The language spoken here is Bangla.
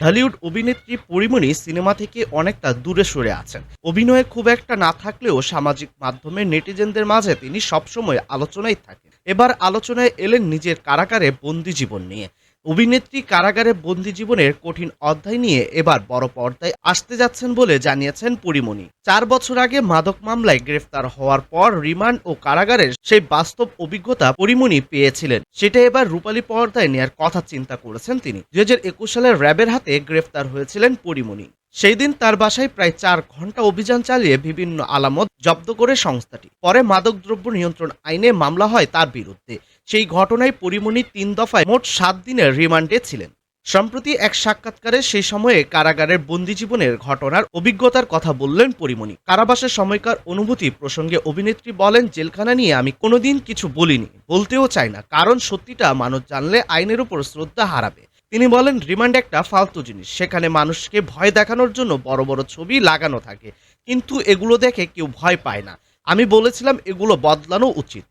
ঢালিউড অভিনেত্রী পরিমণি সিনেমা থেকে অনেকটা দূরে সরে আছেন। অভিনয়ে খুব একটা না থাকলেও সামাজিক মাধ্যমে নেটিজেনদের মাঝে তিনি সবসময় আলোচনায় থাকেন। এবার আলোচনায় এলেন নিজের কারাকারে বন্দি জীবন নিয়ে। অভিনেত্রী কারাগারে বন্দি জীবনের কঠিন অধ্যায় নিয়ে এবার বড় পর্দায় আসতে যাচ্ছেন বলে জানিয়েছেন পরিমণি। চার বছর আগে মাদক মামলায় গ্রেফতার হওয়ার পর রিমান্ড ও কারাগারের সেই বাস্তব অভিজ্ঞতা পরিমণি পেয়েছিলেন। সেটা এবার রূপালী পর্দায় নেয়ার কথা চিন্তা করেছেন তিনি। দু হাজার একুশ সালে র্যাবের হাতে গ্রেফতার হয়েছিলেন পরিমণি। সেই দিন তার বাসায় প্রায় চার ঘণ্টা অভিযান চালিয়ে বিভিন্ন আলামত জব্দ করে সংস্থাটি। পরে মাদকদ্রব্য নিয়ন্ত্রণ আইনে মামলা হয় তার বিরুদ্ধে। সেই ঘটনায় পরিমণি তিন দফায় মোট সাত দিনের রিমান্ডে ছিলেন। সম্প্রতি এক সাক্ষাৎকারে সেই সময়ে কারাগারের বন্দি জীবনের ঘটনার অভিজ্ঞতার কথা বললেন পরিমণি। কারাবাসের সময়কার অনুভূতি প্রসঙ্গে অভিনেত্রী বলেন, জেলখানা নিয়ে আমি কোনোদিন কিছু বলিনি। বলতেও চাই না। কারণ সত্যিটা মানুষ জানলে আইনের উপর শ্রদ্ধা হারাবে। তিনি বলেন রিমান্ড একটা ফালতু জিনিস। সেখানে মানুষকে ভয় দেখানোর জন্য বড় বড় ছবি লাগানো থাকে। কিন্তু এগুলো দেখে কেউ ভয় পায় না। আমি বলেছিলাম, এগুলো বদলানো উচিত।